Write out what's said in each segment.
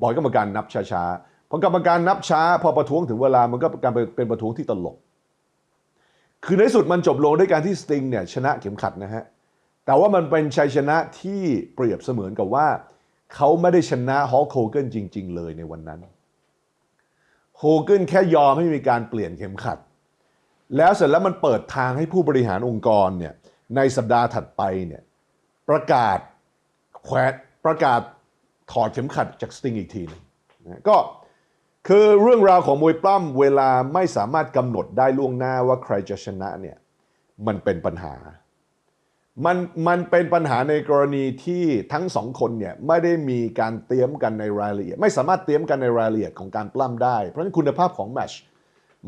บอกกรรมการนับช้าๆพอกรรมการนับช้า พอประท้วงถึงเวลามันก็การเป็นประท้วงที่ตลก คือในสุดมันจบลงด้วยการที่สติงเนี่ยชนะเข็มขัดนะฮะแต่ว่ามันเป็นชัยชนะที่เปรียบเสมือนกับว่าเขาไม่ได้ชนะฮอลโคเกินจริง ๆ เลยในวันนั้นโฮเกินแค่ยอมให้มีการเปลี่ยนเข็มขัด แล้วเสร็จแล้วมันเปิดทางให้ผู้บริหารองค์กรเนี่ยในสัปดาห์ถัดไปเนี่ยประกาศแขวนประกาศ ถอดเข็มขัดจากสติงอีกทีหนึงนะก็คือเรื่องราวของมวยปล้ำเวลาไม่สามารถกำหนดได้ล่วงหน้าว่าใครจะชนะเนี่ยมันเป็นปัญหา มันมันเป็นปัญหาในกรณีที่ทั้งสองคนเนี่ยไม่ได้มีการเตรียมกันในรายละเอียด ไม่สามารถเตรียมกันในรายละเอียดของการปล้ำได้ เพราะฉะนั้นคุณภาพของแมช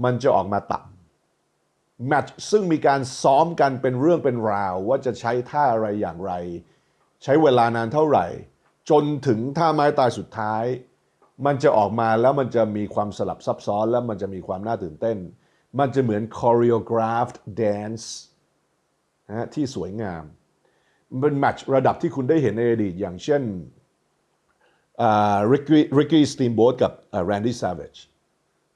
มันจะออกมาต่ำแมตช์ซึ่งมีการซ้อมกันเป็นเรื่องเป็นราว ว่าจะใช้ท่าอะไรอย่างไร ใช้เวลานานเท่าไหร่ จนถึงท่าไม้ตายสุดท้าย มันจะออกมาแล้วมันจะมีความสลับซับซ้อน แล้วมันจะมีความน่าตื่นเต้น มันจะเหมือน choreographed dance นะฮะที่สวยงามมันเป็นแมตช์ระดับที่คุณได้เห็นในอดีต อย่างเช่นริกกี้ริกกี้สตีมโบ๊ทกับแรนดี้ซาเวจ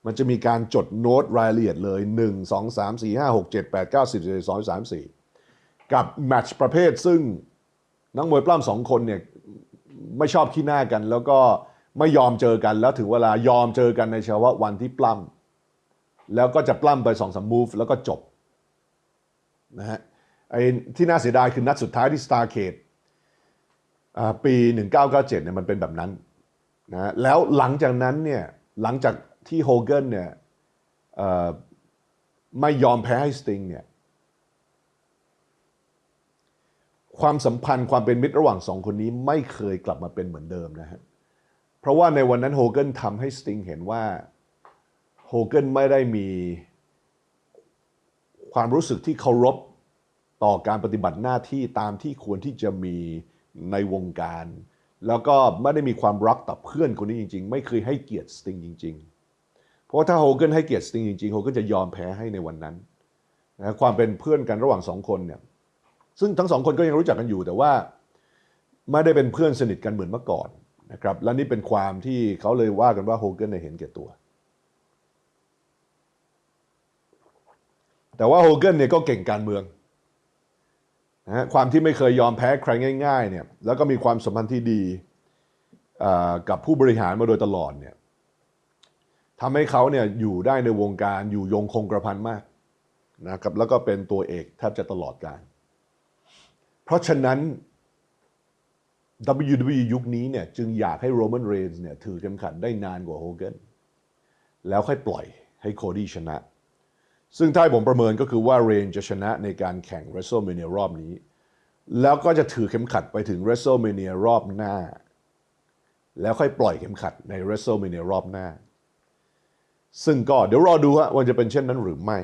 มันจะมีการจดโน้ตรายละเอียดเลย 1 2 3 4 5 6 7 8 9 10 11 12 13 4 กับแมตช์ประเภทซึ่งนักมวยปล้ำสองคนเนี่ย ไม่ชอบขี้หน้ากัน แล้วก็ไม่ยอมเจอกันแล้วถึงเวลายอมเจอกันในเฉพาะวันที่ปล้ำแล้วก็จะปล้ำไปสองสามมูฟแล้วก็จบนะฮะไอ้ที่น่าเสียดายคือนัดสุดท้ายที่ Starcade อ่าปี 1997เนี่ยมันเป็นแบบนั้นนะแล้วหลังจากนั้นเนี่ยหลังจากที่โฮเกนเนี่ยไม่ยอมแพ้ให้สติงเนี่ย ความสัมพันธ์ความเป็นมิตรระหว่างสองคนนี้ไม่เคยกลับมาเป็นเหมือนเดิมนะฮะเพราะว่าในวันนั้นโฮเกนทำให้สติงเห็นว่าโฮเกนไม่ได้มีความรู้สึกที่เคารพต่อการปฏิบัติหน้าที่ตามที่ควรที่จะมีในวงการ แล้วก็ไม่ได้มีความรักต่อเพื่อนคนนี้จริง ๆ ไม่เคยให้เกียรติสติงจริง ๆ เพราะถ้าโฮเกนให้เกียรติสติงจริงๆโฮเกนจะยอมแพ้ให้ในวันนั้นนะความเป็นเพื่อนกันระหว่างสองคนเนี่ย ซึ่งทั้งสองคนก็ยังรู้จักกันอยู่ แต่ว่าไม่ได้เป็นเพื่อนสนิทกันเหมือนเมื่อก่อนนะครับ และนี่เป็นความที่เขาเลยว่ากันว่าโฮเกนเนเห็นแก่ตัว แต่ว่าโฮเกนเนี่ยก็เก่งการเมืองนะฮะความที่ไม่เคยยอมแพ้ใครง่ายๆเนี่ยแล้วก็มีความสัมพันธ์ที่ดีกับผู้บริหารมาโดยตลอดเนี่ยทำให้เขาเนี่ยอยู่ได้ในวงการอยู่ยงคงกระพันมากนะครับแล้วก็เป็นตัวเอกแทบจะตลอดการ เพราะฉะนั้น WWE ยุคนี้เนี่ยจึงอยากให้โรมันเรนส์เนี่ยถือเข็มขัดได้นานกว่าโฮเกนแล้วค่อยปล่อยให้โคดี้ชนะ ซึ่งถ้าผมประเมินก็คือว่าเรนจะชนะในการแข่ง WrestleMania รอบนี้ แล้วก็จะถือเข็มขัดไปถึง WrestleMania รอบหน้า แล้วค่อยปล่อยเข็มขัดใน WrestleMania รอบหน้า ซึ่งก็เดี๋ยวรอดูว่าจะเป็นเช่นนั้นหรือไม่